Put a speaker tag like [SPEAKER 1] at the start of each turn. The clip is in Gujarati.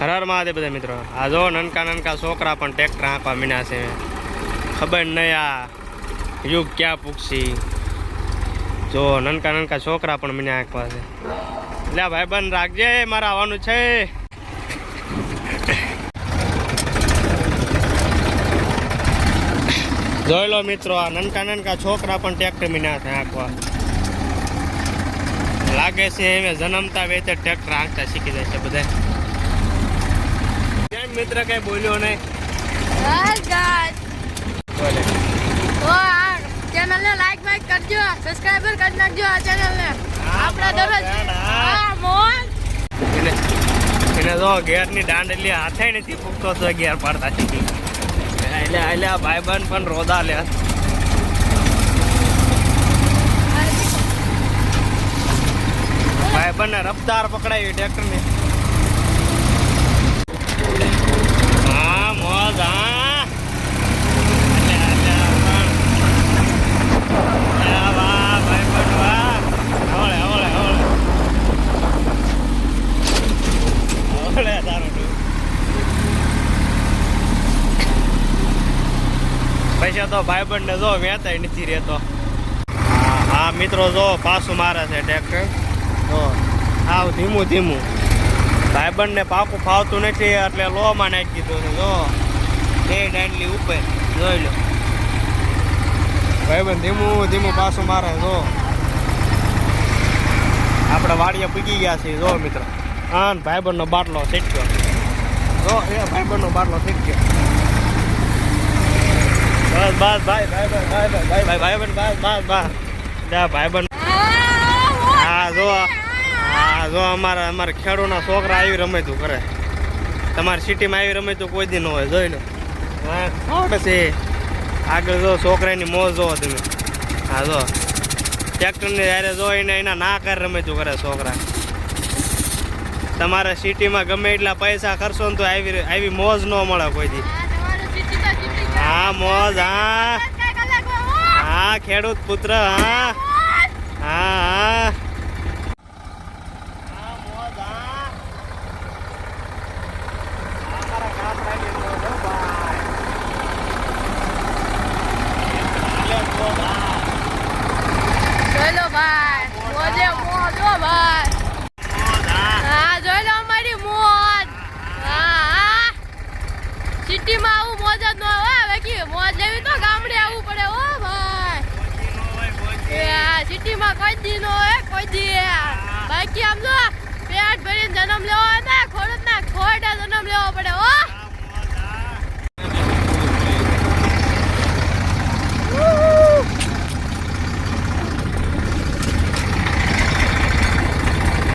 [SPEAKER 1] હર હર મહાદેવ બધા મિત્રો. આ જો નનકા નનકા છોકરા પણ ટ્રેક્ટર આંકવા મીના છે. ખબર નહીં આ યુગ ક્યાં પૂછશી જો નનકા નનકા છોકરા પણ મીના આંકવા છે. એટલે ભાઈ બંધ રાખજે, મારે આવવાનું છે. જોઈ લો મિત્રો, આ નનકા નનકા છોકરા પણ ટ્રેક્ટર મીના છે આંકવા લાગે છે એમ જન્મતા વેતે ટ્રેક્ટર આંકતા શીખી જાય છે બધા મિત્ર કઈ બોલ્યો નહીં. બોલે.
[SPEAKER 2] તો આ ચેનલને લાઈક બાઈક કરજો સબસ્ક્રાઇબર કરી નાખજો આ ચેનલને આપણે દરરોજ હા મોહન
[SPEAKER 1] એને એને જો ઘેરની દાંડલી હાથે નથી ફૂકતો તો ઘેર પાડતા શીખી એટલે એટલે ભાઈબંધ પણ રોદા લે. ભાઈબંધ રફતાર પકડાવી ટ્રેક્ટરની હા મોજ હા એટલે એટલે પણ. આ વાહ ભાઈબંધ વાહ હવળે હવળે હવળે હવળે તારું તું. પૈસા તો ભાઈબંધ ને જો વેચાય નથી રહેતો. હા મિત્રો, જો પાછું મારે છે ટ્રેક્ટર જો, આવ ધીમું ધીમું. ભાઈબંધને પાકું ફાવતું નથી, એટલે લોમાં નાખી દીધું છે, જો. બે ડાંડલી ઉપર, જોઈ લો. ભાઈબંધ ધીમું ધીમું પાછું મારે, જો. આપણે વાડીએ પૂગી ગયા છીએ, જો, મિત્રો. હા ભાઈબંધનો બાટલો શીખ્યો જો, એ ભાઈબંધનો બાટલો શીખ્યો બસ ભાઈ ભાઈ ભાઈ ભાઈ ભાઈ ભાઈ બન બસ બસ ભાઈ બન હા જો હા જો અમારા અમારા ખેડૂના છોકરા આવી રમેતું કરે તમારી સિટીમાં આવી રમેતું કોઈ દી ન હોય જોઈ લો ખોટ આગળ જો છોકરાની મોજ જોવો તમે હા જો ટ્રેક્ટરની યારે જોઈને એના ના કર રમેતું કરે છોકરા તમારે સિટીમાં ગમે એટલા પૈસા ખર્ચો ને તો આવી આવી મોજ ન મળે કોઈ દી હા મોજ હા. હા ખેડૂત પુત્ર હા.
[SPEAKER 2] ખોજી નો એ ખોજી બાકી આમ જો, પેટ ભરીને જન્મ લેવો ને ખોડત ના ખોડા જન્મ